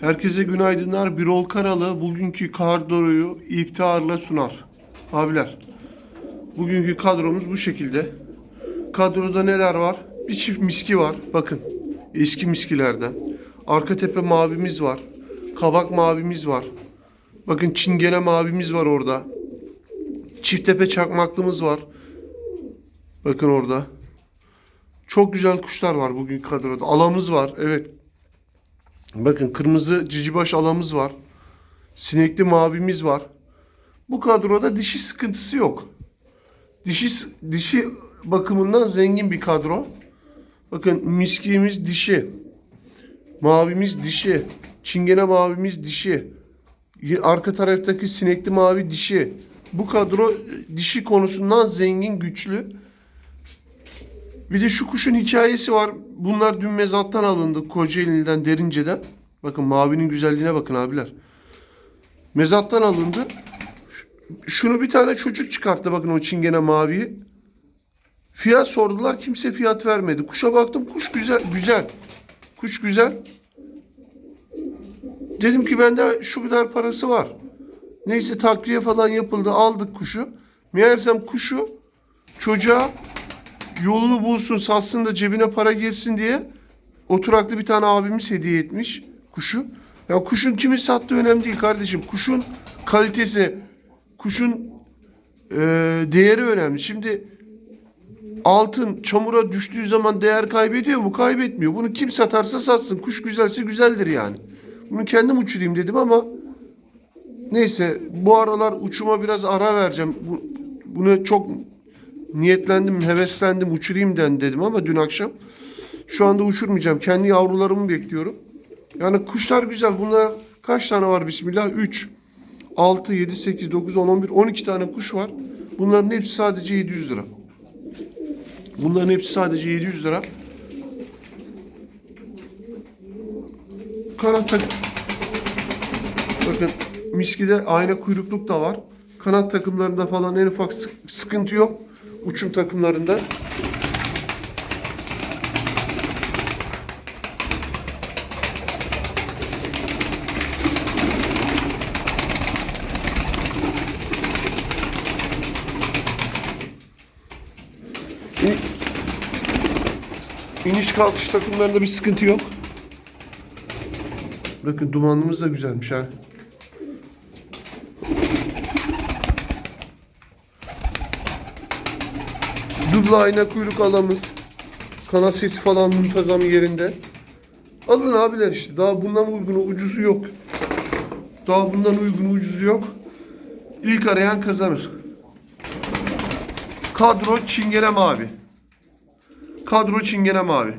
Herkese günaydınlar. Birol Karalı bugünkü kadroyu iftiharla sunar. Abiler, bugünkü kadromuz bu şekilde. Kadroda neler var? Bir çift miski var. Bakın, eski miskilerden. Arka tepe mavimiz var. Kabak mavimiz var. Bakın çingene mavimiz var orada. Çift tepe çakmaklımız var. Bakın orada. Çok güzel kuşlar var bugün kadroda. Alamız var. Evet. Bakın kırmızı cicibaş alamız var. Sinekli mavimiz var. Bu kadroda dişi sıkıntısı yok. Dişi dişi bakımından zengin bir kadro. Bakın miskiğimiz dişi. Mavimiz dişi. Çingene mavimiz dişi. Arka taraftaki sinekli mavi dişi. Bu kadro e, dişi konusundan zengin, güçlü. Bir de şu kuşun hikayesi var. Bunlar dün mezattan alındı. Kocaeli'den, Derince'den. Bakın mavinin güzelliğine bakın abiler. Mezattan alındı. Şunu bir tane çocuk çıkarttı bakın o çingene maviyi. Fiyat sordular kimse fiyat vermedi. Kuşa baktım kuş güzel güzel. Kuş güzel. Dedim ki bende şu kadar parası var. Neyse takviye falan yapıldı aldık kuşu. Meğersem kuşu çocuğa yolunu bulsun, satsın da cebine para girsin diye oturaklı bir tane abimiz hediye etmiş kuşu. Ya kuşun kimi sattığı önemli değil kardeşim. Kuşun kalitesi, kuşun e, değeri önemli. Şimdi altın çamura düştüğü zaman değer kaybediyor mu? Kaybetmiyor. Bunu kim satarsa satsın. Kuş güzelse güzeldir yani. Bunu kendim uçurayım dedim ama neyse bu aralar uçuma biraz ara vereceğim. Bu, bunu çok niyetlendim, heveslendim, uçurayım den dedim ama dün akşam. Şu anda uçurmayacağım. Kendi yavrularımı bekliyorum. Yani kuşlar güzel. Bunlar kaç tane var bismillah? 3, 6, 7, 8, 9, 10, 11, 12 tane kuş var. Bunların hepsi sadece 700 lira. Bunların hepsi sadece 700 lira. Kanat tak Bakın miskide ayna kuyrukluk da var. Kanat takımlarında falan en ufak sık- sıkıntı yok. Uçum takımlarında. İn- İniş kalkış takımlarında bir sıkıntı yok. Bakın dumanımız da güzelmiş ha. Dubla ayna kuyruk alamız. Kanat sesi falan muntazam yerinde. Alın abiler işte. Daha bundan uygunu ucuzu yok. Daha bundan uygunu ucuzu yok. İlk arayan kazanır. Kadro çingene mavi. Kadro çingene mavi.